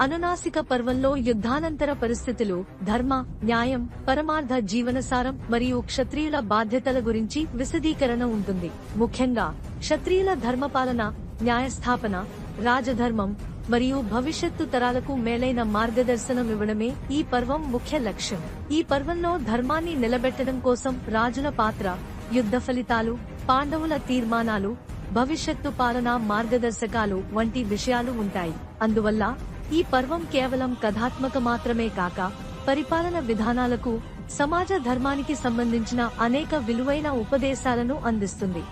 అనునాసిక పర్వంలో యుద్ధానంతర పరిస్థితులు ధర్మ న్యాయం పరమార్థ జీవనసారం మరియు క్షత్రియుల బాధ్యతల గురించి విశదీకరణ ఉంటుంది. ముఖ్యంగా క్షత్రియుల ధర్మపాలన న్యాయస్థాపన రాజధర్మం మరియు భవిష్యత్తు తరాలకు మేలైన మార్గదర్శనం ఇవ్వడమే ఈ పర్వం ముఖ్య లక్ష్యం. ఈ పర్వంలో ధర్మాన్ని నిలబెట్టడం కోసం రాజుల పాత్ర యుద్ధ ఫలితాలు పాండవుల తీర్మానాలు భవిష్యత్తు పాలన మార్గదర్శకాలు వంటి విషయాలు ఉంటాయి. అందువల్ల ఈ పర్వం కేవలం కథాత్మక మాత్రమే కాక పరిపాలన విధానాలకు సమాజ ధర్మానికి సంబంధించిన అనేక విలువైన ఉపదేశాలను అందిస్తుంది.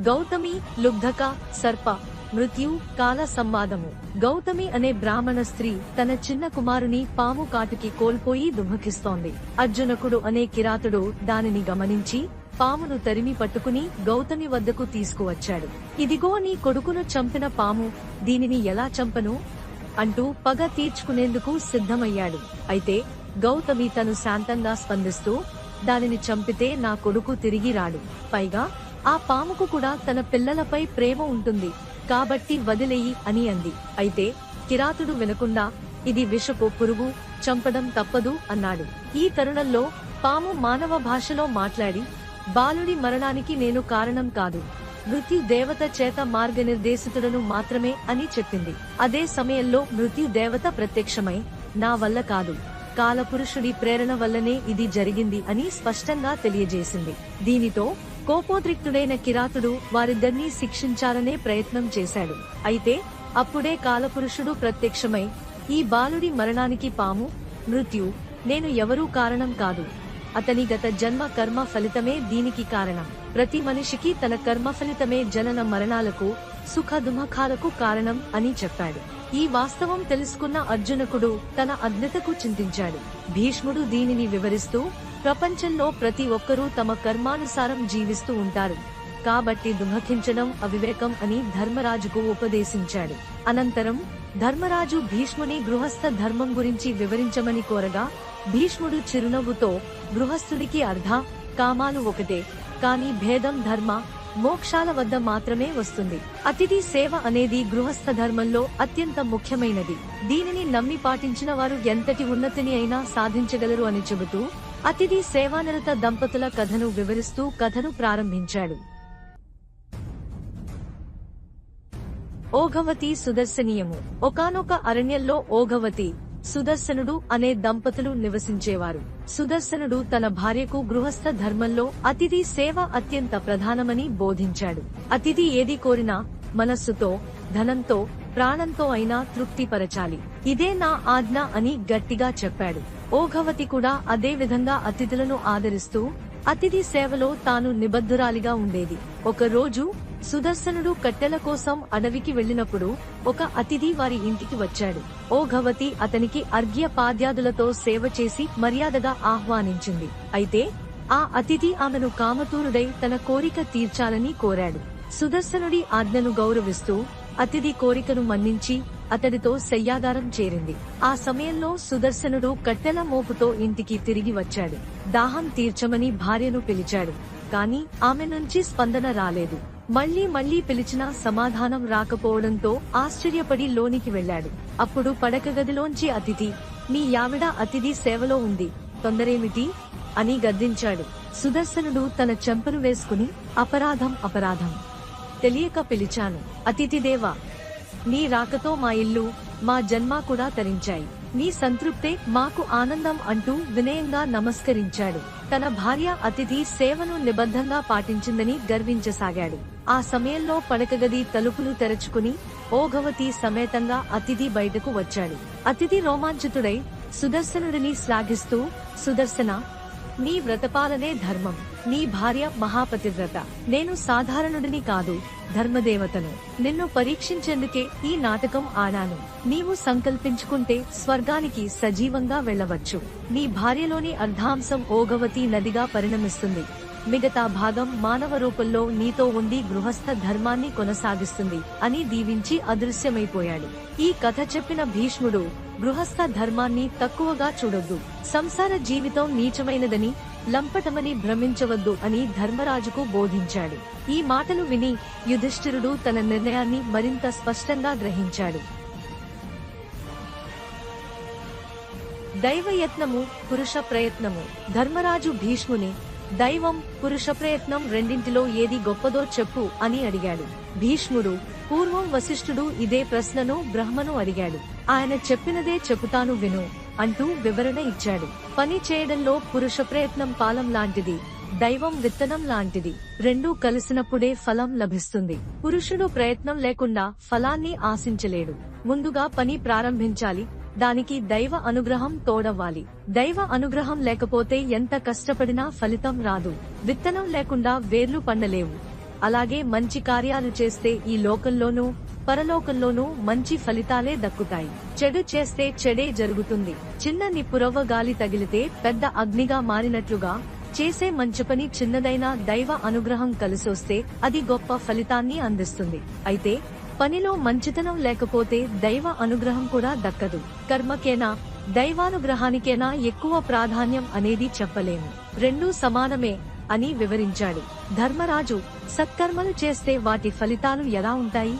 గౌతమి లుబ్ధక సర్ప మృత్యు కాల సంవాదము. గౌతమి అనే బ్రాహ్మణ స్త్రీ తన చిన్న కుమారుని పాము కాటుకి కోల్పోయి దుఃఖిస్తోంది. అర్జునకుడు అనే కిరాతుడు దానిని గమనించి పామును తరిమి పట్టుకుని గౌతమి వద్దకు తీసుకువచ్చాడు. ఇదిగో నీ కొడుకును చంపిన పాము దీనిని ఎలా చంపను? అంటూ పగ తీర్చుకునేందుకు సిద్ధమయ్యాడు. అయితే గౌతమి తను శాంతంగా స్పందిస్తూ దానిని చంపితే నా కొడుకు తిరిగి రాడు. పైగా ఆ పాముకు కూడా తన పిల్లలపై ప్రేమ ఉంటుంది. కాబట్టి వదిలేయి అని అంది. అయితే కిరాతుడు వినకుండా ఇది విషపు పురుగు చంపడం తప్పదు అన్నాడు. ఈ తరుణంలో పాము మానవ భాషలో మాట్లాడి బాలుడి మరణానికి నేను కారణం కాదు. మృత్యు దేవత చేత మార్గనిర్దేశితుడను మాత్రమే అని చెప్పింది. అదే సమయంలో మృత్యు దేవత ప్రత్యక్షమై నా వల్ల కాదు. కాలపురుషుడి ప్రేరణ వల్లనే ఇది జరిగింది అని స్పష్టంగా తెలియజేసింది. దీనితో కోపోద్రిక్తుడైన కిరాతుడు వారిద్దరినీ శిక్షించాలనే ప్రయత్నం చేశాడు. అయితే అప్పుడే కాలపురుషుడు ప్రత్యక్షమై ఈ బాలుడి మరణానికి పాము మృత్యు నేను ఎవరూ కారణం కాదు. అతని గత జన్మ కర్మ ఫలితమే దీనికి కారణం. ప్రతి మనిషికి తన కర్మ ఫలితమే జనన మరణాలకు సుఖ దుఃఖాలకు కారణం అని చెప్పాడు. ఈ వాస్తవం తెలుసుకున్న అర్జునకుడు తన అజ్ఞతకు చింతించాడు. భీష్ముడు దీనిని వివరిస్తూ ప్రపంచంలో ప్రతి ఒక్కరూ తమ కర్మానుసారం జీవిస్తూ ఉంటారు. కాబట్టి దుఃఖించడం అవివేకం అని ధర్మరాజుకు ఉపదేశించాడు. అనంతరం ధర్మరాజు భీష్ముని గృహస్థ ధర్మం గురించి వివరించమని కోరగా భీష్ముడు చిరునవ్వుతో గృహస్థుడికి అర్ధ కామాలు ఒకటే. కాని భేదం ధర్మ మోక్షాల వద్ద మాత్రమే వస్తుంది. అతిథి సేవ అనేది గృహస్థ ధర్మంలో అత్యంత ముఖ్యమైనది. దీనిని నమ్మి పాటించిన వారు ఎంతటి ఉన్నతిని అయినా సాధించగలరు అని చెబుతూ అతిథి సేవానిరత దంపతుల కథను వివరిస్తూ కథను ప్రారంభించాడు. ఓఘవతి సుదర్శనీయము. ఒకానొక అరణ్యంలో ఓఘవతి సుదర్శనుడు అనే దంపతులు నివసించేవారు. సుదర్శనుడు తన భార్యకు గృహస్థ ధర్మంలో అతిథి సేవ అత్యంత ప్రధానమని బోధించాడు. అతిథి ఏది కోరినా మనస్సుతో ధనంతో ప్రాణంతో అయినా తృప్తిపరచాలి. ఇదే నా ఆజ్ఞ అని గట్టిగా చెప్పాడు. ఓఘవతి కూడా అదే విధంగా అతిథులను ఆదరిస్తూ అతిథి సేవలో తాను నిబద్ధురాలిగా ఉండేది. ఒక రోజు సుదర్శనుడు కట్టెల కోసం అడవికి వెళ్ళినప్పుడు ఒక అతిథి వారి ఇంటికి వచ్చాడు. ఓ గవతి అతనికి అర్ఘ్య పాద్యాదులతో సేవ చేసి మర్యాదగా ఆహ్వానించింది. అయితే ఆ అతిథి ఆమెను కామతూరుడై తన కోరిక తీర్చాలని కోరాడు. సుదర్శనుడి ఆజ్ఞను గౌరవిస్తూ అతిథి కోరికను మన్నించి అతడితో శయ్యాగారం చేరింది. ఆ సమయంలో సుదర్శనుడు కట్టెల మోపుతో ఇంటికి తిరిగి వచ్చాడు. దాహం తీర్చమని భార్యను పిలిచాడు. కాని ఆమె నుంచి స్పందన రాలేదు. మళ్ళీ మళ్ళీ పిలిచినా సమాధానం రాకపోవడంతో ఆశ్చర్యపడి లోనికి వెళ్ళాడు అప్పుడు పడక గదిలోంచి అతిథి నీ యావిడ అతిథి సేవలో ఉంది. తొందరేమిటి? అని గద్దించాడు. సుదర్శనుడు తన చెంపను వేసుకుని అపరాధం అపరాధం. తెలియక పిలిచాను. అతిథిదేవా నీ రాకతో మా ఇల్లు మా జన్మ కూడా తరించాయి. నీ సంతృప్తే మాకు ఆనందం అంటూ వినయంగా నమస్కరించాడు. తన భార్య అతిథి సేవను నిబద్ధంగా పాటించిందని గర్వించసాగాడు. ఆ సమయంలో పడకగది తలుపులు తెరచుకుని ఓఘవతి సమేతంగా అతిథి బయటకు వచ్చాడు. అతిథి రోమాంచితుడై సుదర్శనుడిని శ్లాఘిస్తూ సుదర్శన నీ వ్రతపాలనే ధర్మం. నీ భార్య మహాపతివ్రత. నేను సాధారణుడిని కాదు ధర్మదేవతను. నిన్ను పరీక్షించేందుకే ఈ నాటకం ఆడాను. నీవు సంకల్పించుకుంటే స్వర్గానికి సజీవంగా వెళ్ళవచ్చు. నీ భార్యలోని అర్ధాంశం ఓగవతి నదిగా పరిణమిస్తుంది. మిగతా భాగం మానవ రూపంలో నీతో ఉండి గృహస్థ ధర్మాన్ని కొనసాగిస్తుంది అని దీవించి అదృశ్యమైపోయాడు. ఈ కథ చెప్పిన భీష్ముడు గృహస్థ ధర్మాన్ని తక్కువగా చూడొద్దు. సంసార జీవితం నీచమైనదని లంపటమని భ్రమించవద్దు అని ధర్మరాజుకు బోధించాడు. ఈ మాటలు విని యుధిష్ఠిరుడు తన నిర్ణయాన్ని మరింత స్పష్టంగా గ్రహించాడు. దైవయత్నము పురుష ప్రయత్నము. ధర్మరాజు భీష్ముని దైవం పురుష ప్రయత్నం రెండింటిలో ఏది గొప్పదో చెప్పు అని అడిగాడు. భీష్ముడు పూర్వం వశిష్ఠుడు ఇదే ప్రశ్నను బ్రహ్మను అడిగాడు. ఆయన చెప్పినదే చెబుతాను విను అంటూ వివరణ ఇచ్చాడు. పని చేయడంలో పురుష ప్రయత్నం పాలం లాంటిది దైవం విత్తనం లాంటిది రెండూ కలిసినప్పుడే ఫలం లభిస్తుంది. పురుషుడు ప్రయత్నం లేకుండా ఫలాన్ని ఆశించలేడు. ముందుగా పని ప్రారంభించాలి దానికి దైవ అనుగ్రహం తోడవ్వాలి. దైవ అనుగ్రహం లేకపోతే ఎంత కష్టపడినా ఫలితం రాదు. విత్తనం లేకుండా వేర్లు పండలేవు. అలాగే మంచి కార్యాలు చేస్తే ఈ లోకంలోనూ పరలోకంలోనూ మంచి ఫలితాలే దక్కుతాయి. చెడు చేస్తే చెడే జరుగుతుంది. చిన్న నిప్పురవ్వ గాలి తగిలితే పెద్ద అగ్నిగా మారినట్లుగా చేసే మంచి పని చిన్నదైన దైవ అనుగ్రహం కలిసొస్తే అది గొప్ప ఫలితాన్ని అందిస్తుంది. అయితే పనిలో మంచితనం లేకపోతే దైవ అనుగ్రహం కూడా దక్కదు. కర్మకేనా? దైవానుగ్రహానికేనా ఎక్కువ ప్రాధాన్యం అనేది చెప్పలేము. రెండూ సమానమే అని వివరించాడు. ధర్మరాజు సత్కర్మలు చేస్తే వాటి ఫలితాలు ఎలా ఉంటాయి?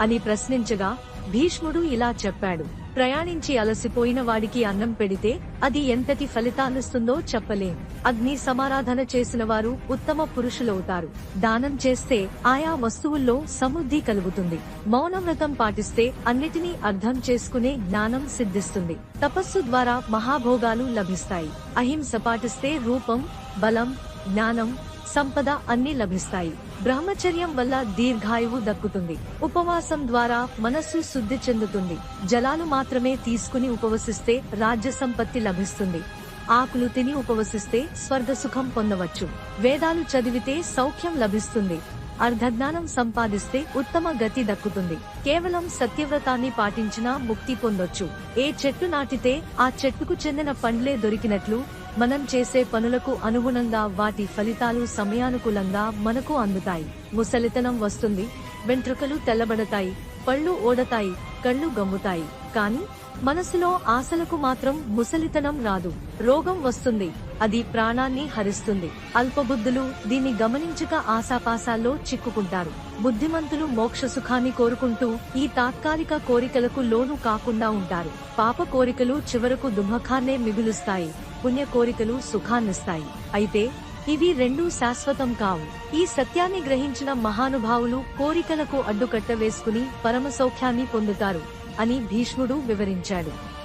అని ప్రశ్నించగా భీష్ముడు ఇలా చెప్పాడు ప్రయాణించి అలసిపోయిన వాడికి అన్నం పెడితే అది ఎంతటి ఫలితాన్నిస్తుందో చెప్పలేం. అగ్ని సమారాధన చేసిన వారు ఉత్తమ పురుషులవుతారు. దానం చేస్తే ఆయా వస్తువుల్లో సమృద్ధి కలుగుతుంది. మౌనవ్రతం పాటిస్తే అన్నిటినీ అర్థం చేసుకునే జ్ఞానం సిద్ధిస్తుంది. తపస్సు ద్వారా మహాభోగాలు లభిస్తాయి. అహింస పాటిస్తే రూపం బలం జ్ఞానం సంపద అన్ని లభిస్తాయి. బ్రహ్మచర్యం వల్ల దీర్ఘాయువు దక్కుతుంది. ఉపవాసం ద్వారా మనస్సు శుద్ధి చెందుతుంది. జలాలు మాత్రమే తీసుకుని ఉపవసిస్తే రాజ్య సంపత్తి లభిస్తుంది. ఆకులు తిని ఉపవసిస్తే స్వర్గ సుఖం పొందవచ్చు. వేదాలు చదివితే సౌఖ్యం లభిస్తుంది. అర్ధజ్ఞానం సంపాదిస్తే ఉత్తమ గతి దక్కుతుంది. కేవలం సత్యవ్రతాన్ని పాటించినా ముక్తి పొందొచ్చు. ఏ చెట్టు నాటితే ఆ చెట్టుకు చెందిన పండ్లే దొరికినట్లు మనం చేసే పనులకు అనుగుణంగా వాటి ఫలితాలు సమయానుకూలంగా మనకు అందుతాయి. ముసలితనం వస్తుంది వెంట్రుకలు తెల్లబడతాయి పళ్ళు ఓడతాయి కళ్ళు గమ్ముతాయి. కాని మనసులో ఆశలకు మాత్రం ముసలితనం రాదు. రోగం వస్తుంది. అది ప్రాణాన్ని హరిస్తుంది. అల్పబుద్ధులు దీన్ని గమనించక ఆశాపాశాల్లో చిక్కుకుంటారు. బుద్ధిమంతులు మోక్ష సుఖాన్ని కోరుకుంటూ ఈ తాత్కాలిక కోరికలకు లోను కాకుండా ఉంటారు. పాప కోరికలు చివరకు దుఃఖాన్నే మిగులుస్తాయి. పుణ్య కోరికలు సుఖాన్నిస్తాయి. అయితే ఇవి రెండూ శాశ్వతం కావు. ఈ సత్యాన్ని గ్రహించిన మహానుభావులు కోరికలకు అడ్డుకట్ట వేసుకుని పరమ సౌఖ్యాన్ని పొందుతారు అని భీష్ముడు వివరించాడు.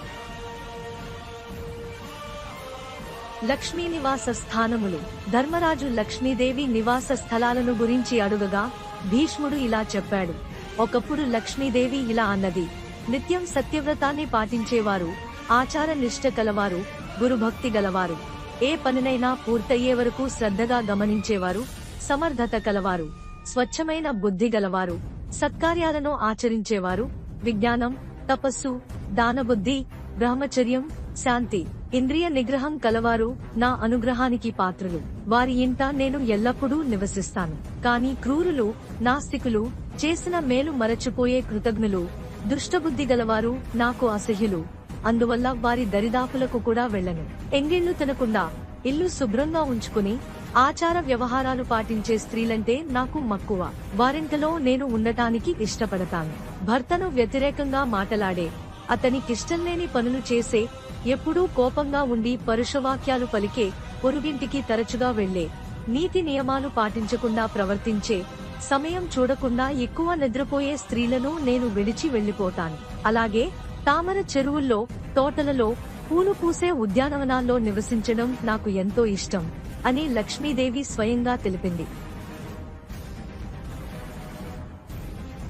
లక్ష్మీ నివాస స్థానములు. ధర్మరాజు లక్ష్మీదేవి నివాస స్థలాలను గురించి అడుగగా భీష్ముడు ఇలా చెప్పాడు. ఒకప్పుడు లక్ష్మీదేవి ఇలా అన్నది. నిత్యం సత్యవ్రతాన్ని పాటించేవారు ఆచార నిష్ట కలవారు గురుభక్తి గలవారు. ఏ పనినైనా పూర్తయ్యే వరకు శ్రద్ధగా గమనించేవారు సమర్థత కలవారు స్వచ్ఛమైన బుద్ధి గలవారు సత్కార్యాలను ఆచరించేవారు. విజ్ఞానం తపస్సు దానబుద్ధి బ్రహ్మచర్యం శాంతి. ఇంద్రియ నిగ్రహం కలవారు నా అనుగ్రహానికి పాత్రులు. వారి ఇంట నేను ఎల్లప్పుడూ నివసిస్తాను. కాని క్రూరులు నాస్తికులు చేసిన మేలు మరచిపోయే కృతజ్ఞులు దుష్టబుద్ధి గలవారు నాకు అసహ్యులు. అందువల్ల వారి దరిదాపులకు కూడా వెళ్ళను. ఎంగిళ్ళు తినకుండా ఇల్లు శుభ్రంగా ఉంచుకుని ఆచార వ్యవహారాలు పాటించే స్త్రీలంటే నాకు మక్కువ. వారింటలో నేను ఉండటానికి ఇష్టపడతాను. భర్తను వ్యతిరేకంగా మాటలాడే అతనికిష్టం లేని పనులు చేసే ఎప్పుడూ కోపంగా ఉండి పరుషవాక్యాలు పలికే పొరుగింటికి తరచుగా వెళ్ళే నీతి నియమాలు పాటించకుండా ప్రవర్తించే సమయం చూడకుండా ఎక్కువ నిద్రపోయే స్త్రీలను నేను విడిచి వెళ్ళిపోతాను అలాగే తామర చెరువుల్లో తోటలలో పూలు పూసే ఉద్యానవనాల్లో నివసించడం నాకు ఎంతో ఇష్టం అని లక్ష్మీదేవి స్వయంగా తెలిపింది.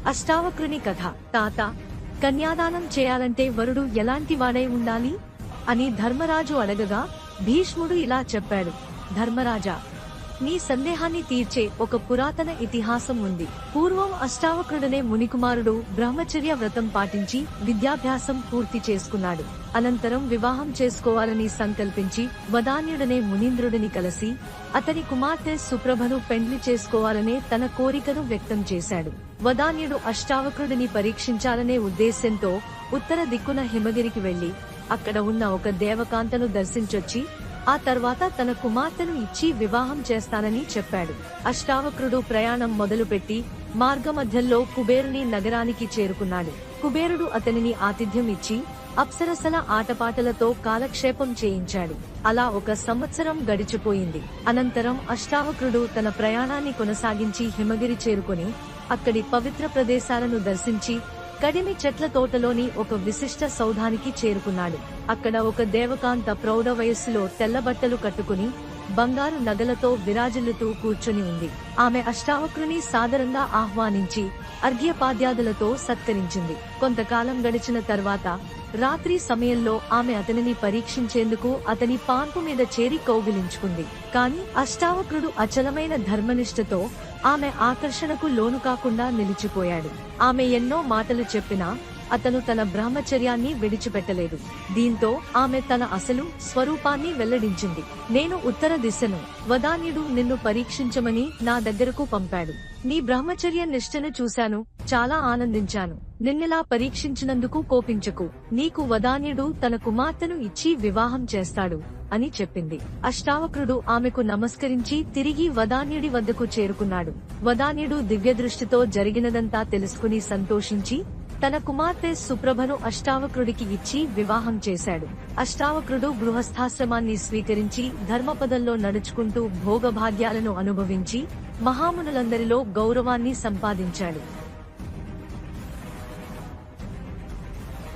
అష్టావక్రుని కథ. తాత కన్యాదానం చేయాలంటే వరుడు ఎలాంటి వాడై ఉండాలి? అని ధర్మరాజు అడగగా భీష్ముడు ఇలా చెప్పాడు ధర్మరాజా నీ సందేహాన్ని తీర్చే ఒక పురాతన ఇతిహాసం ఉంది. పూర్వం అష్టావక్రుడనే మునికుమారుడు బ్రహ్మచర్య వ్రతం పాటించి విద్యాభ్యాసం పూర్తి చేసుకున్నాడు. అనంతరం వివాహం చేసుకోవాలని సంకల్పించి వదాన్యుడనే మునీంద్రుడిని కలిసి అతని కుమార్తె సుప్రభను పెండ్లి చేసుకోవాలనే తన కోరికను వ్యక్తం చేశాడు. వదాన్యుడు అష్టావక్రుడిని పరీక్షించాలనే ఉద్దేశ్యంతో ఉత్తర దిక్కున హిమగిరికి వెళ్ళి అక్కడ ఉన్న ఒక దేవకాంతను దర్శించొచ్చి ఆ తర్వాత తన కుమార్తెను ఇచ్చి వివాహం చేస్తానని చెప్పాడు. అష్టావక్రుడు ప్రయాణం మొదలుపెట్టి మార్గమధ్యంలో కుబేరుని నగరానికి చేరుకున్నాడు. కుబేరుడు అతనిని ఆతిథ్యం ఇచ్చి అప్సరసల ఆటపాటలతో కాలక్షేపం చేయించాడు. అలా ఒక సంవత్సరం గడిచిపోయింది. అనంతరం అష్టావక్రుడు తన ప్రయాణాన్ని కొనసాగించి హిమగిరి చేరుకుని అక్కడి పవిత్ర ప్రదేశాలను దర్శించి కడిమి చెట్ల తోటలోని ఒక విశిష్ట సౌధానికి చేరుకున్నాడు. అక్కడ ఒక దేవకాంత ప్రౌఢ వయస్సులో తెల్లబట్టలు కట్టుకుని బంగారు నగలతో విరాజిల్లుతూ కూర్చుని ఉంది. ఆమె అష్టావక్రుని సాదరంగా ఆహ్వానించి అర్ఘ్యపాద్యాదులతో సత్కరించింది. కొంతకాలం గడిచిన తర్వాత రాత్రి సమయంలో ఆమె అతనిని పరీక్షించేందుకు అతని పాన్పు మీద చేరి కౌగిలించుకుంది. కాని అష్టావక్రుడు అచలమైన ధర్మనిష్టతో ఆమె ఆకర్షణకు లోను కాకుండా నిలిచిపోయాడు. ఆమె ఎన్నో మాటలు చెప్పినా అతను తన బ్రహ్మచర్యాన్ని విడిచిపెట్టలేదు. దీంతో ఆమె తన అసలు స్వరూపాన్ని వెల్లడించింది. నేను ఉత్తర దిశను వదాన్యుడు నిన్ను పరీక్షించమని నా దగ్గరకు పంపాడు. నీ బ్రహ్మచర్య నిష్టను చూశాను చాలా ఆనందించాను. నిన్నెలా పరీక్షించినందుకు కోపించకు. నీకు వదాన్యుడు తన కుమార్తెను ఇచ్చి వివాహం చేస్తాడు అని చెప్పింది. అష్టావక్రుడు ఆమెకు నమస్కరించి తిరిగి వదాన్యుడి వద్దకు చేరుకున్నాడు. వదాన్యుడు దివ్య దృష్టితో జరిగినదంతా తెలుసుకుని సంతోషించి తన కుమార్తె సుప్రభను అష్టావక్రుడికి ఇచ్చి వివాహం చేశాడు. అష్టావక్రుడు గృహస్థాశ్రమాన్ని స్వీకరించి ధర్మపదంలో నడుచుకుంటూ భోగభాగ్యాలను అనుభవించి మహామునులందరిలో గౌరవాన్ని సంపాదించాడు.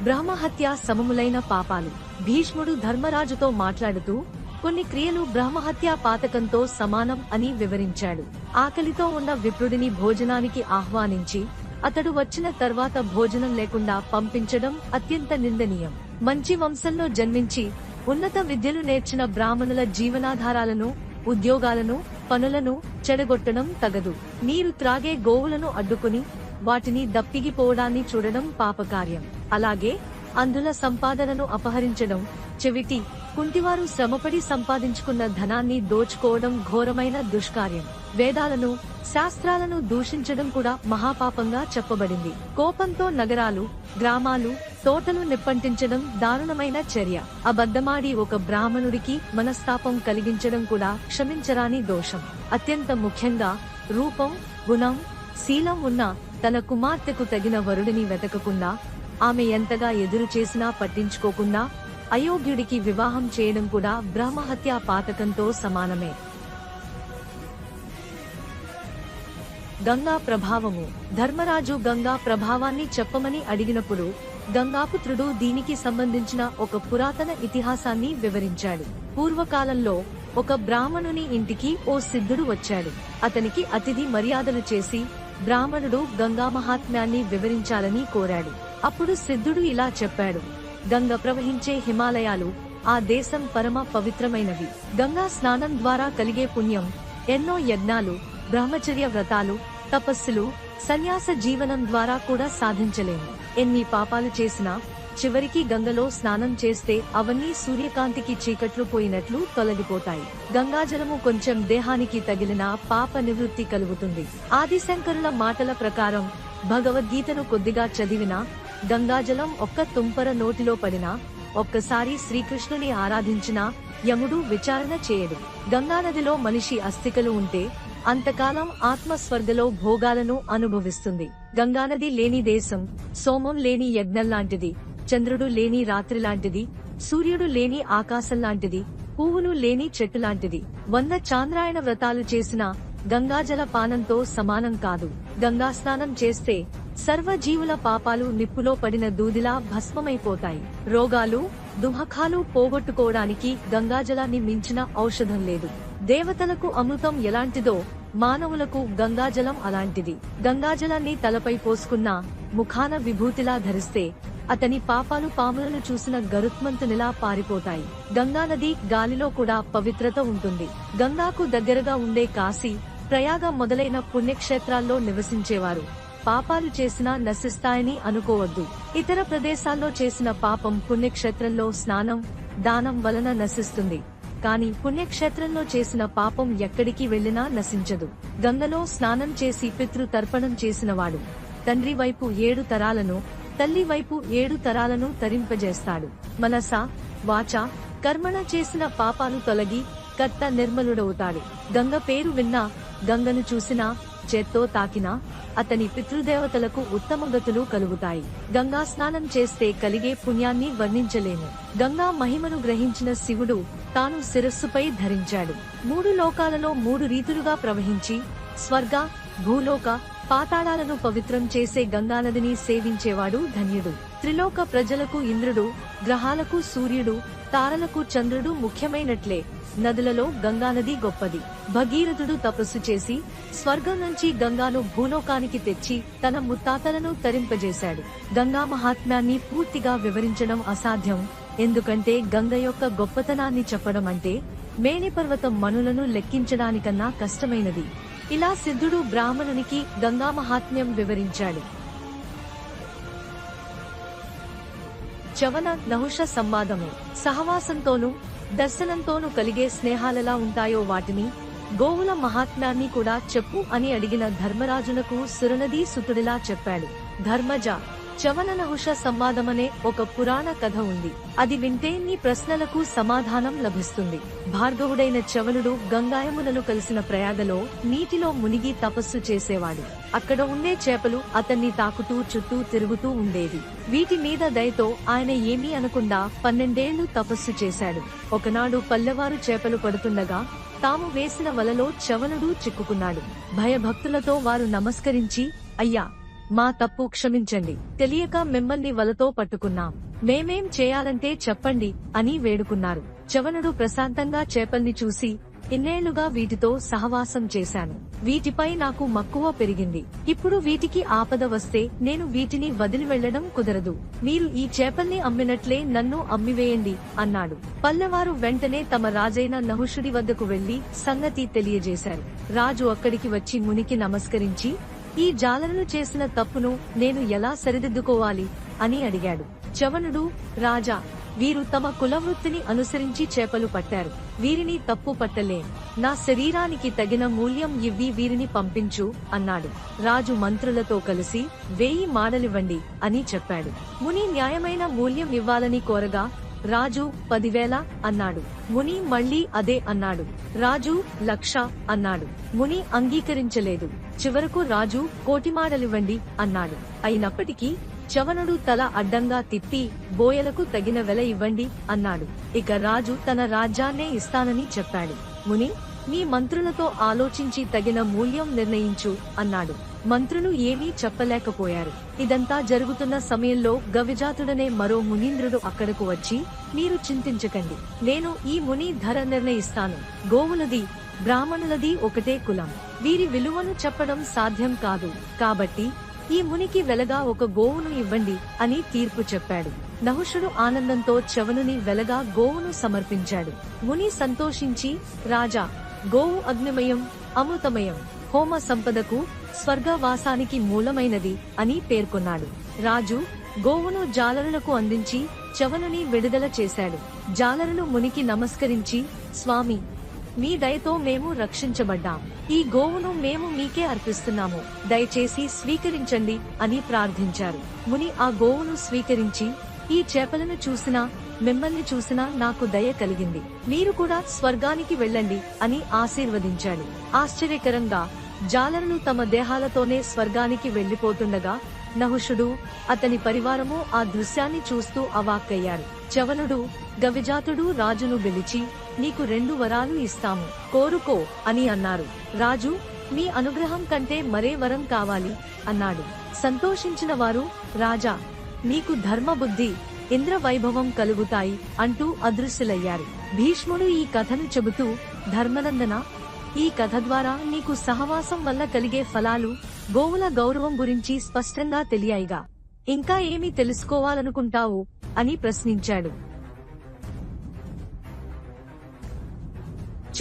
బ్రహ్మహత్య సమములైన పాపాలు. భీష్ముడు ధర్మరాజుతో మాట్లాడుతూ కొన్ని క్రియలు బ్రహ్మహత్య పాతకంతో సమానం అని వివరించాడు. ఆకలితో ఉన్న విప్రుడిని భోజనానికి ఆహ్వానించి అతడు వచ్చిన తర్వాత భోజనం లేకుండా పంపించడం అత్యంత నిందనీయం. మంచి వంశంలో జన్మించి ఉన్నత విద్యలు నేర్చిన బ్రాహ్మణుల జీవనాధారాలను ఉద్యోగాలను పనులను చెడగొట్టడం తగదు. నీరు త్రాగే గోవులను అడ్డుకుని వాటిని దప్పిగిపోవడాన్ని చూడడం పాపకార్యం. అలాగే అంధుల సంపాదనను అపహరించడం చెవిటి కుంటివారు శ్రమపడి సంపాదించుకున్న ధనాన్ని దోచుకోవడం ఘోరమైన దుష్కార్యం. వేదాలను శాస్త్రాలను దూషించడం కూడా మహాపాపంగా చెప్పబడింది. కోపంతో నగరాలు గ్రామాలు తోటలు నిప్పంటించడం దారుణమైన చర్య. అబద్ధమాడి ఒక బ్రాహ్మణుడికి మనస్తాపం కలిగించడం కూడా క్షమించరాని దోషం. అత్యంత ముఖ్యంగా రూపం గుణం శీలం ఉన్న తన కుమార్తెకు తగిన వరుడిని వెతకకుండా ఆమె ఎంతగా ఎదురు చేసినా పట్టించుకోకుండా అయోగ్యుడికి వివాహం చేయడం కూడా బ్రహ్మహత్యా పాతకంతో సమానమే. గంగా ప్రభావము. ధర్మరాజు గంగా ప్రభావాన్ని చెప్పమని అడిగినప్పుడు గంగాపుత్రుడు దీనికి సంబంధించిన ఒక పురాతన ఇతిహాసాన్ని వివరించాడు. పూర్వకాలంలో ఒక బ్రాహ్మణుని ఇంటికి ఓ సిద్ధుడు వచ్చాడు. అతనికి అతిథి మర్యాదలు చేసి బ్రాహ్మణుడు గంగా మహాత్మ్యాన్ని వివరించాలని కోరాడు. అప్పుడు సిద్ధుడు ఇలా చెప్పాడు. గంగ ప్రవహించే హిమాలయాలు ఆ దేశం పరమ పవిత్రమైనవి. గంగా స్నానం ద్వారా కలిగే పుణ్యం ఎన్నో యజ్ఞాలు బ్రహ్మచర్య వ్రతాలు తపస్సులు సన్యాస జీవనం ద్వారా కూడా సాధించలేము ఎన్ని పాపాలు చేసినా చివరికి గంగలో స్నానం చేస్తే అవన్నీ సూర్యకాంతికి చీకట్లు పోయినట్లు తొలగిపోతాయి. గంగాజలము కొంచెం దేహానికి తగిలిన పాప నివృత్తి కలుగుతుంది. ఆదిశంకరుల మాటల ప్రకారం భగవద్గీతను కొద్దిగా చదివినా గంగాజలం ఒక్క తుంపర నోటిలో పడినా ఒక్కసారి శ్రీకృష్ణుని ఆరాధించినా యముడు విచారణ చేయడు. గంగానదిలో మనిషి అస్థికలు ఉంటే అంతకాలం ఆత్మస్వర్గలో భోగాలను అనుభవిస్తుంది. గంగానది లేని దేశం సోమం లేని యజ్ఞం లాంటిది చంద్రుడు లేని రాత్రి లాంటిది సూర్యుడు లేని ఆకాశం లాంటిది పువ్వులు లేని చెట్టు లాంటిది. వంద చాంద్రాయణ వ్రతాలు చేసినా గంగాజల పానంతో సమానం కాదు. గంగాస్నానం చేస్తే సర్వజీవుల పాపాలు నిప్పులో పడిన దూదిలా భస్మమైపోతాయి. రోగాలు దుహఖాలు పోగొట్టుకోవడానికి గంగాజలాన్ని మించిన ఔషధం లేదు. దేవతలకు అమృతం ఎలాంటిదో మానవులకు గంగాజలం అలాంటిది. గంగాజలాన్ని తలపై పోసుకున్న ముఖాన విభూతిలా ధరిస్తే అతని పాపాలు పాములను చూసిన గరుత్మంతునిలా పారిపోతాయి. గంగానది గాలిలో కూడా పవిత్రత ఉంటుంది. గంగాకు దగ్గరగా ఉండే కాశీ ప్రయాగ మొదలైన పుణ్యక్షేత్రాల్లో నివసించేవారు. పాపాలు చేసినా నశిస్తాయని అనుకోవద్దు. ఇతర ప్రదేశాల్లో చేసిన పాపం పుణ్యక్షేత్రంలో స్నానం దానం వలన నశిస్తుంది. కానీ పుణ్యక్షేత్రంలో చేసిన పాపం ఎక్కడికి వెళ్ళినా నశించదు. గంగలో స్నానం చేసి పితృ తర్పణం చేసినవాడు. తండ్రి వైపు ఏడు తరాలను తల్లి వైపు ఏడు తరాలను తరింపజేస్తాడు. మనస వాచ కర్మణ చేసిన పాపాలు తొలగి కర్త నిర్మలుడవుతాడు. గంగ పేరు విన్నా గంగను చూసినా చేత్తో తాకినా అతని పితృదేవతలకు ఉత్తమ గతులు కలుగుతాయి. గంగా స్నానం చేస్తే కలిగే పుణ్యాన్ని వర్ణించలేము. గంగా మహిమను గ్రహించిన శివుడు తాను శిరస్సుపై ధరించాడు. మూడు లోకాలలో మూడు రీతులుగా ప్రవహించి స్వర్గ భూలోక పాతాళాలను పవిత్రం చేసే గంగానదిని సేవించేవాడు ధన్యుడు. త్రిలోక ప్రజలకు ఇంద్రుడు గ్రహాలకు సూర్యుడు తారలకు చంద్రుడు ముఖ్యమైనట్లే. నదులలో గంగానది గొప్పది. భగీరథుడు తపస్సు చేసి స్వర్గం నుంచి గంగాను భూలోకానికి తెచ్చి తన ముత్తాతలను తరింపజేశాడు. గంగా మహాత్మ్యాన్ని పూర్తిగా వివరించడం అసాధ్యం. ఎందుకంటే గంగ యొక్క గొప్పతనాన్ని చెప్పడం అంటే మేని పర్వతం మనులను లెక్కించడానికన్నా కష్టమైనది. ఇలా సిద్ధుడు బ్రాహ్మణునికి గంగా మహాత్మ్యం వివరించాడు. చవన నహుష సంవాదము. సహవాసంతోనూ దర్శనంతోనూ కలిగే స్నేహాలలా ఉంటాయో వాటిని గోవుల మహాత్మ్యాన్ని కూడా చెప్పు అని అడిగిన ధర్మరాజునకు సురనదీ సుతుడిలా చెప్పాడు. ధర్మజ చవననహుష సంవాదమనే ఒక పురాణ కథ ఉంది. అది వింటే నీ ప్రశ్నలకు సమాధానం లభిస్తుంది. భార్గవుడైన చవనుడు గంగాయములను కలిసిన ప్రయాగలో నీటిలో మునిగి తపస్సు చేసేవాడు. అక్కడ ఉండే చేపలు అతన్ని తాకుతూ చుట్టూ తిరుగుతూ ఉండేవి. వీటి మీద దయతో ఆయన ఏమీ అనకుండా పన్నెండేళ్ళు తపస్సు చేశాడు. ఒకనాడు పల్లెవారు చేపలు పడుతుండగా తాము వేసిన వలలో చవనుడు చిక్కుకున్నాడు. భయభక్తులతో వారు నమస్కరించి అయ్యా మా తప్పు క్షమించండి. తెలియక మిమ్మల్ని వలతో పట్టుకున్నాం. మేమేం చేయాలంటే చెప్పండి అని వేడుకున్నారు. చవనుడు ప్రశాంతంగా చేపల్ని చూసి ఇన్నేళ్ళుగా వీటితో సహవాసం చేశాను. వీటిపై నాకు మక్కువ పెరిగింది. ఇప్పుడు వీటికి ఆపద వస్తే నేను వీటిని వదిలి వెళ్ళడం కుదరదు. మీరు ఈ చేపల్ని అమ్మినట్లే నన్ను అమ్మివేయండి అన్నాడు. పల్లెవారు వెంటనే తమ రాజైన నహుషుడి వద్దకు వెళ్ళి సంగతి తెలియజేశారు. రాజు అక్కడికి వచ్చి మునికి నమస్కరించి ఈ జాలరులు చేసిన తప్పును నేను ఎలా సరిదిద్దుకోవాలి? అని అడిగాడు. చవనుడు రాజా వీరు తమ కులవృత్తిని అనుసరించి చేపలు పట్టారు. వీరిని తప్పు పట్టలేం. నా శరీరానికి తగిన మూల్యం ఇవ్వి వీరిని పంపించు అన్నాడు. రాజు మంత్రులతో కలిసి వేయి మాడలివ్వండి అని చెప్పాడు. ముని న్యాయమైన మూల్యం ఇవ్వాలని కోరగా రాజు పదివేల అన్నాడు. ముని మళ్ళీ అదే అన్నాడు. రాజు లక్ష అన్నాడు. ముని అంగీకరించలేదు. చివరకు రాజు కోటిమాడలివ్వండి అన్నాడు. అయినప్పటికీ చవనుడు తల అడ్డంగా తిప్పి బోయలకు తగిన వెల ఇవ్వండి అన్నాడు. ఇక రాజు తన రాజ్యాన్నే ఇస్తానని చెప్పాడు. ముని మీ మంత్రులతో ఆలోచించి తగిన మూల్యం నిర్ణయించు అన్నాడు. మంత్రులు ఏమీ చెప్పలేకపోయారు. ఇదంతా జరుగుతున్న సమయంలో గవిజాతుడనే మరో మునీంద్రుడు అక్కడకు వచ్చి మీరు చింతించకండి. నేను ఈ ముని ధర నిర్ణయిస్తాను. గోవులది బ్రాహ్మణులది ఒకటే కులం. వీరి విలువను చెప్పడం సాధ్యం కాదు. కాబట్టి ఈ మునికి వెలగా ఒక గోవును ఇవ్వండి అని తీర్పు చెప్పాడు. నహుషుడు ఆనందంతో చవనుని వెలగా గోవును సమర్పించాడు. ముని సంతోషించి రాజా గోవు అగ్నిమయం అమృతమయం. హోమ సంపదకు స్వర్గవాసానికి మూలమైనది అని పేర్కొన్నాడు. రాజు గోవును జాలరులకు అందించి చవనుని విడుదల చేశాడు. జాలరులు మునికి నమస్కరించి స్వామి మీ దయతో మేము రక్షించబడ్డాం. ఈ గోవును మేము మీకే అర్పిస్తున్నాము. దయచేసి స్వీకరించండి అని ప్రార్థించారు. ముని ఆ గోవును స్వీకరించి ఈ చేపలను చూసినా మిమ్మల్ని చూసినా నాకు దయ కలిగింది. మీరు కూడా స్వర్గానికి వెళ్ళండి అని ఆశీర్వదించాడు. ఆశ్చర్యకరంగా జాలరులు తమ దేహాలతోనే స్వర్గానికి వెళ్ళిపోతుండగా నహుషుడు అతని పరివారము ఆ దృశ్యాన్ని చూస్తూ అవాక్కయ్యారు చవనుడు గవిజాతుడు రాజును పిలిచి నీకు రెండు వరాలు ఇస్తాము. కోరుకో అని అన్నారు. రాజు మీ అనుగ్రహం కంటే మరే వరం కావాలి అన్నాడు. సంతోషించిన వారు రాజా నీకు ధర్మబుద్ధి ఇంద్ర వైభవం కలుగుతాయి అంటూ అదృశ్యులయ్యారు. భీష్ముడు ఈ కథను చెబుతూ ధర్మనందన ఈ కథ ద్వారా నీకు సహవాసం వల్ల కలిగే ఫలాలు గోవుల గౌరవం గురించి స్పష్టంగా తెలియాయిగా. ఇంకా ఏమి తెలుసుకోవాలనుకుంటావు? అని ప్రశ్నించాడు.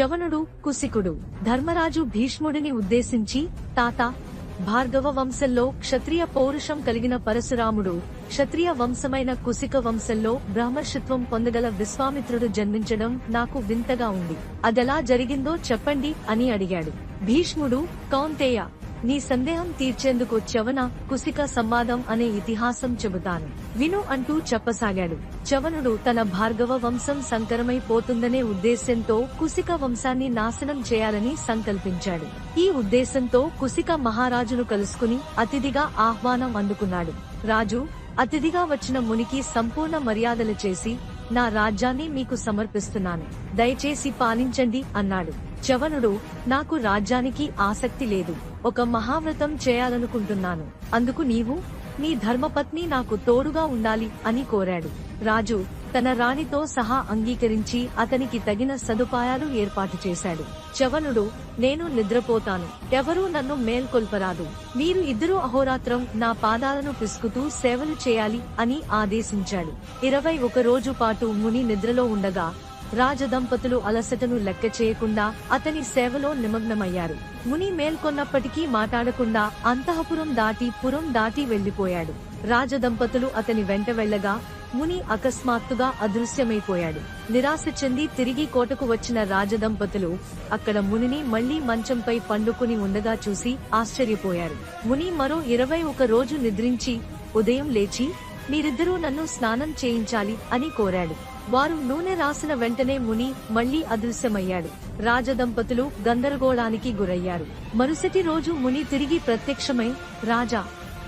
చవనుడు కుసికుడు. ధర్మరాజు భీష్ముడిని ఉద్దేశించి తాత భార్గవ వంశంలో క్షత్రియ పౌరుషం కలిగిన పరశురాముడు క్షత్రియ వంశమైన కుసిక వంశంలో బ్రహ్మర్షిత్వం పొందగల విశ్వామిత్రుడు జన్మించడం నాకు వింతగా ఉంది. అదెలా జరిగిందో చెప్పండి అని అడిగాడు. భీష్ముడు కౌంతేయ నీ సందేహం తీర్చేందుకు చవన కుసిక సంవాదం అనే ఇతిహాసం చెబుతాను. విను అంటూ చెప్పసాగాడు. చవనుడు తన భార్గవ వంశం సంకరమైపోతుందనే ఉద్దేశ్యంతో కుసిక వంశాన్ని నాశనం చేయాలని సంకల్పించాడు. ఈ ఉద్దేశంతో కుసిక మహారాజును కలుసుకుని అతిథిగా ఆహ్వానం అందుకున్నాడు. రాజు అతిథిగా వచ్చిన మునికి సంపూర్ణ మర్యాదలు చేసి నా రాజ్యాన్ని మీకు సమర్పిస్తున్నాను. దయచేసి పాలించండి అన్నాడు. చవనుడు నాకు రాజ్యానికి ఆసక్తి లేదు. ఒక మహావ్రతం చేయాలనుకుంటున్నాను. అందుకు నీవు నీ ధర్మపత్ని నాకు తోడుగా ఉండాలి అని కోరాడు. రాజు తన రాణితో సహా అంగీకరించి అతనికి తగిన సదుపాయాలు ఏర్పాటు చేశాడు. చవనుడు నేను నిద్రపోతాను. ఎవరూ నన్ను మేల్కొల్పరాదు. మీరు ఇద్దరు అహోరాత్రం నా పాదాలను పిసుకుతూ సేవలు చేయాలి అని ఆదేశించాడు. ఇరవై ఒక రోజు పాటు ముని నిద్రలో ఉండగా రాజదంపతులు అలసటను లెక్క చేయకుండా అతని సేవలో నిమగ్నమయ్యారు. ముని మేల్కొన్నప్పటికీ మాట్లాడకుండా అంతఃపురం దాటి పురం దాటి వెళ్ళిపోయాడు రాజదంపతులు అతని వెంట వెళ్ళగా ముని అకస్మాత్తుగా అదృశ్యమైపోయాడు. నిరాశ చెంది తిరిగి కోటకు వచ్చిన రాజదంపతులు అక్కడ మునిని మళ్ళీ మంచంపై పండుకుని ఉండగా చూసి ఆశ్చర్యపోయారు. ముని మరో ఇరవై ఒక రోజు నిద్రించి ఉదయం లేచి మీరిద్దరూ నన్ను స్నానం చేయించాలి అని కోరాడు. వారు నూనె రాసిన వెంటనే ముని మళ్ళీ అదృశ్యమయ్యాడు. రాజదంపతులు గందరగోళానికి గురయ్యారు. మరుసటి రోజు ముని తిరిగి ప్రత్యక్షమై రాజా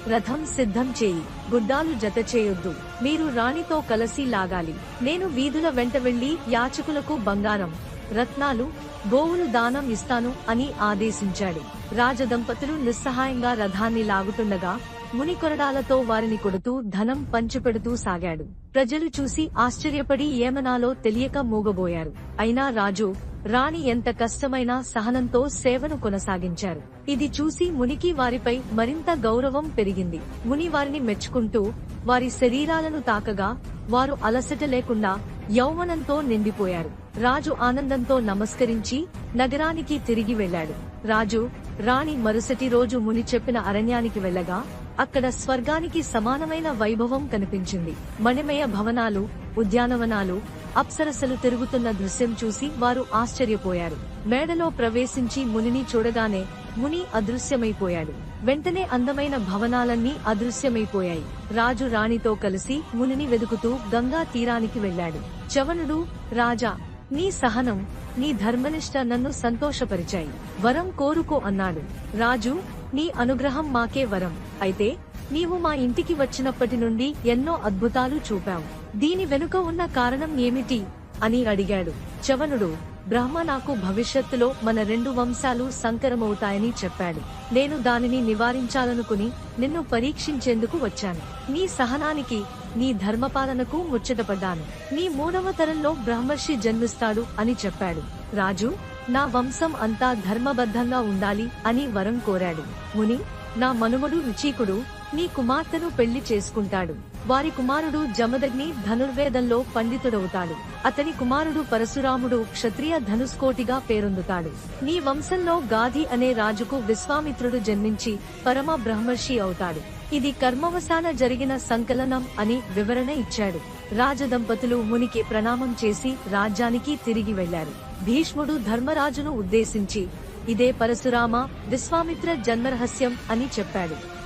రథం సిద్ధం చేయి గుడ్డాలు జత చేయొద్దు. మీరు రాణితో కలసి లాగాలి. నేను వీధుల వెంట వెళ్ళి యాచకులకు బంగారం రత్నాలు గోవులు దానం ఇస్తాను అని ఆదేశించాడు. రాజదంపతులు నిస్సహాయంగా రథాన్ని లాగుతుండగా ముని కొరడాలతో వారిని కొడుతూ ధనం పంచిపెడుతూ సాగాడు. ప్రజలు చూసి ఆశ్చర్యపడి ఏమనాలో తెలియక మూగబోయారు. అయినా రాజు రాణి ఎంత కష్టమైనా సహనంతో సేవను కొనసాగించారు. ఇది చూసి మునికి వారిపై మరింత గౌరవం పెరిగింది. ముని వారిని మెచ్చుకుంటూ వారి శరీరాలను తాకగా వారు అలసట లేకుండా యౌవనంతో నిండిపోయారు. రాజు ఆనందంతో నమస్కరించి నగరానికి తిరిగి వెళ్ళాడు రాజు రాణి మరుసటి రోజు ముని చెప్పిన అరణ్యానికి వెళ్ళగా అక్కడ స్వర్గానికి సమానమైన వైభవం కనిపించింది. మణిమయ భవనాలు ఉద్యానవనాలు అప్సరసలు తిరుగుతున్న దృశ్యం చూసి వారు ఆశ్చర్యపోయారు. మేడలో ప్రవేశించి మునిని చూడగానే ముని అదృశ్యమైపోయాడు. వెంటనే అందమైన భవనాలన్నీ అదృశ్యమైపోయాయి. రాజు రాణితో కలిసి మునిని వెదుకుతూ గంగా తీరానికి వెళ్ళాడు చవనుడు రాజా నీ సహనం నీ ధర్మనిష్ట నన్ను సంతోషపరిచాయి. వరం కోరుకో అన్నాడు. రాజు నీ అనుగ్రహం మాకే వరం. అయితే నీవు మా ఇంటికి వచ్చినప్పటి నుండి ఎన్నో అద్భుతాలు చూపావు. దీని వెనుక ఉన్న కారణం ఏమిటి? అని అడిగాడు. చవనుడు బ్రహ్మ నాకు భవిష్యత్తులో మన రెండు వంశాలు సంకరమవుతాయని చెప్పాడు. నేను దానిని నివారించాలనుకుని నిన్ను పరీక్షించేందుకు వచ్చాను. నీ సహనానికి నీ ధర్మపాలనకు ముచ్చటపడ్డాను. నీ మూడవ తరంలో బ్రహ్మర్షి జన్మిస్తాడు అని చెప్పాడు. రాజు నా వంశం అంతా ధర్మబద్ధంగా ఉండాలి అని వరం కోరాడు. ముని నా మనుమడు రుచీకుడు నీ కుమార్తెను పెళ్ళి చేసుకుంటాడు. వారి కుమారుడు జమదగ్ని ధనుర్వేదంలో పండితుడవుతాడు. అతని కుమారుడు పరశురాముడు క్షత్రియ ధనుస్కోటిగా పేరొందుతాడు. నీ వంశంలో గాధి అనే రాజుకు విశ్వామిత్రుడు జన్మించి పరమ బ్రహ్మర్షి అవుతాడు. ఇది కర్మవశాన జరిగిన సంకలనం అని వివరణ ఇచ్చాడు. రాజదంపతులు మునికి ప్రణామం చేసి రాజ్యానికి తిరిగి వెళ్ళారు భీష్ముడు ధర్మరాజును ఉద్దేశించి ఇదే పరశురామ విశ్వామిత్ర జన్మరహస్యం అని చెప్పాడు.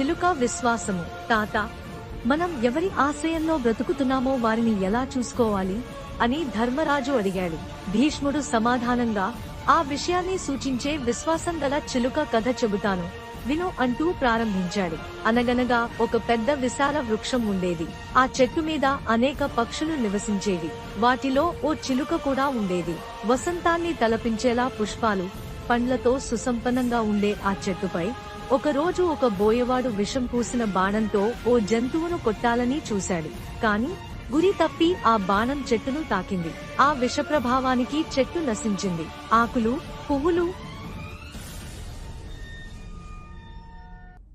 చిలుక విశ్వాసము. తాత మనం ఎవరి ఆశ్రయంలో బ్రతుకుతున్నామో వారిని ఎలా చూసుకోవాలి? అని ధర్మరాజు అడిగాడు. భీష్ముడు సమాధానంగా ఆ విషయాన్ని సూచించే విశ్వాసం గల చిలుక కథ చెబుతాను. విను అంటూ ప్రారంభించాడు. అనగనగా ఒక పెద్ద విశాల వృక్షం ఉండేది. ఆ చెట్టు మీద అనేక పక్షులు నివసించేవి. వాటిలో ఓ చిలుక కూడా ఉండేది. వసంతాన్ని తలపించేలా పుష్పాలు పండ్లతో సుసంపన్నంగా ఉండే ఆ చెట్టుపై ఒకరోజు ఒక బోయవాడు విషం పూసిన బాణంతో ఓ జంతువును కొట్టాలని చూశాడు. కాని గురి తప్పి ఆ బాణం చెట్టును తాకింది. ఆ విష ప్రభావానికి చెట్టు నశించింది. ఆకులు పువ్వులు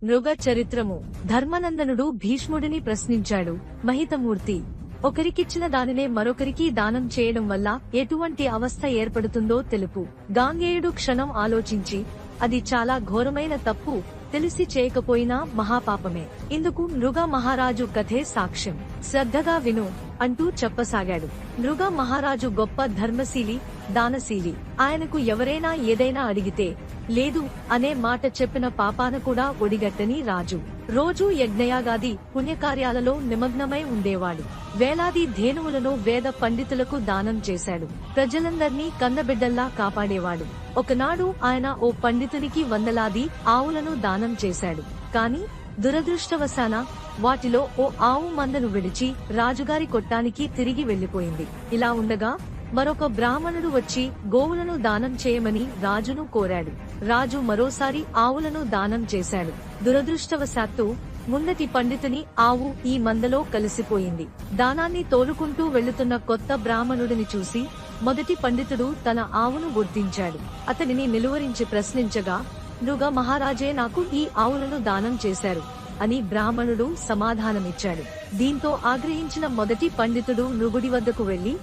మృగ చరిత్రము ధర్మనందనుడు భీష్ముడిని ప్రశ్నించాడు. మహితమూర్తి ఒకరికిచ్చిన దానినే మరొకరికి దానం చేయడం వల్ల ఎటువంటి అవస్థ ఏర్పడుతుందో తెలుపు. గాంగేయుడు క్షణం ఆలోచించి అది చాలా ఘోరమైన తప్పు తెలిసి చేయకపోయినా మహాపాపమే. ఇందుకు మృగ మహారాజు కథే సాక్ష్యం. శ్రద్ధగా విను అంటూ చెప్పసాగాడు. మృగ మహారాజు గొప్ప ధర్మశీలి దానశీలి. ఆయనకు ఎవరైనా ఏదైనా అడిగితే లేదు అనే మాట చెప్పిన పాపాన కూడా ఒడిగట్టని రాజు. రోజూ యజ్ఞయాగాది పుణ్యకార్యాలలో నిమగ్నమై ఉండేవాడు. వేలాది ధేనువులను వేద పండితులకు దానం చేశాడు. ప్రజలందర్నీ కన్నబిడ్డల్లా కాపాడేవాడు. ఒకనాడు ఆయన ఓ పండితునికి వందలాది ఆవులను దానం చేశాడు. కాని దురదృష్టవశాన వాటిలో ఓ ఆవు మందను విడిచి రాజుగారి కొట్టానికి తిరిగి వెళ్ళిపోయింది ఇలా ఉండగా మరొక బ్రాహ్మణుడు వచ్చి గోవులను దానం చేయమని రాజును కోరాడు. రాజు మరోసారి ఆవులను దానం చేశాడు. దురదృష్టవశాత్తు ముందటి పండితుని ఆవు ఈ మందలో కలిసిపోయింది. దానాన్ని తోలుకుంటూ వెళ్ళుతున్న కొత్త బ్రాహ్మణుడిని చూసి మొదటి పండితుడు తన ఆవును గుర్తించాడు. అతనిని నిలువరించి ప్రశ్నించగా నృగ మహారాజే నాకు ఈ ఆవులను దానం చేశారు అని బ్రాహ్మణుడు సమాధానమిచ్చాడు. దీంతో ఆగ్రహించిన మొదటి పండితుడు నృగుడి వద్దకు వెళ్ళి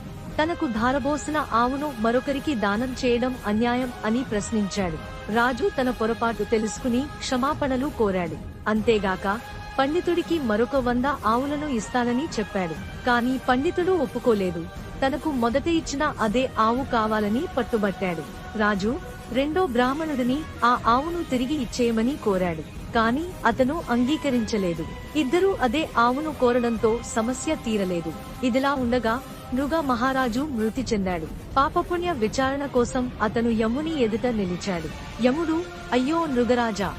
తనకు ధారబోసిన ఆవును మరొకరికి దానం చేయడం అన్యాయం అని ప్రశ్నించాడు. రాజు తన పొరపాటు తెలుసుకుని క్షమాపణలు కోరాడు. అంతేగాక పండితుడికి మరొక వంద ఆవులను ఇస్తానని చెప్పాడు. కాని పండితుడు ఒప్పుకోలేదు. తనకు మొదట ఇచ్చిన అదే ఆవు కావాలని పట్టుబట్టాడు. రాజు రెండో బ్రాహ్మణుడిని ఆ ఆవును తిరిగి ఇచ్చేయమని కోరాడు. కాని అతను అంగీకరించలేదు. ఇద్దరూ అదే ఆవును కోరడంతో సమస్య తీరలేదు. ఇదిలా ఉండగా నృగ మహారాజు మృతి చెందాడు. పాపపుణ్య విచారణ కోసం అతను యముని ఎదుట నిలిచాడు. యముడు అయ్యో నృగరాజా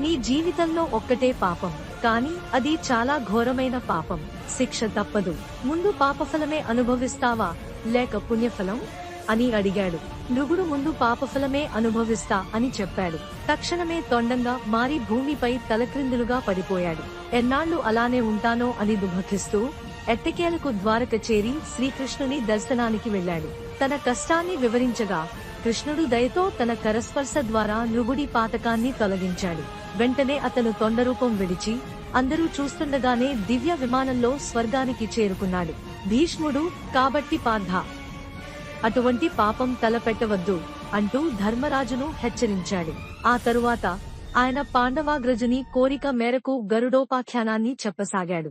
నీ జీవితంలో ఒక్కటే పాపం కాని అది చాలా ఘోరమైన పాపం. శిక్ష తప్పదు. ముందు పాపఫలమే అనుభవిస్తావా? లేక పుణ్యఫలం? అని అడిగాడు. నృగుడు ముందు పాపఫలమే అనుభవిస్తా అని చెప్పాడు. తక్షణమే తొండంగా మారి భూమిపై తలక్రిందులుగా పడిపోయాడు. ఎన్నాళ్ళు అలానే ఉంటానో అని దుఃఖిస్తూ ఎట్టకేలకు ద్వారక చేరి శ్రీకృష్ణుని దర్శనానికి వెళ్ళాడు. తన కష్టాన్ని వివరించగా కృష్ణుడు దయతో తన కరస్పర్శ ద్వారా నృగుడి పాతకాన్ని తొలగించాడు. వెంటనే అతను తొండరూపం విడిచి అందరూ చూస్తుండగానే దివ్య విమానంలో స్వర్గానికి చేరుకున్నాడు. భీష్ముడు కాబట్టి పార్థ అటువంటి పాపం తలపెట్టవద్దు అంటూ ధర్మరాజును హెచ్చరించాడు. ఆ తరువాత ఆయన పాండవాగ్రజుని కోరిక మేరకు గరుడోపాఖ్యానాన్ని చెప్పసాగాడు.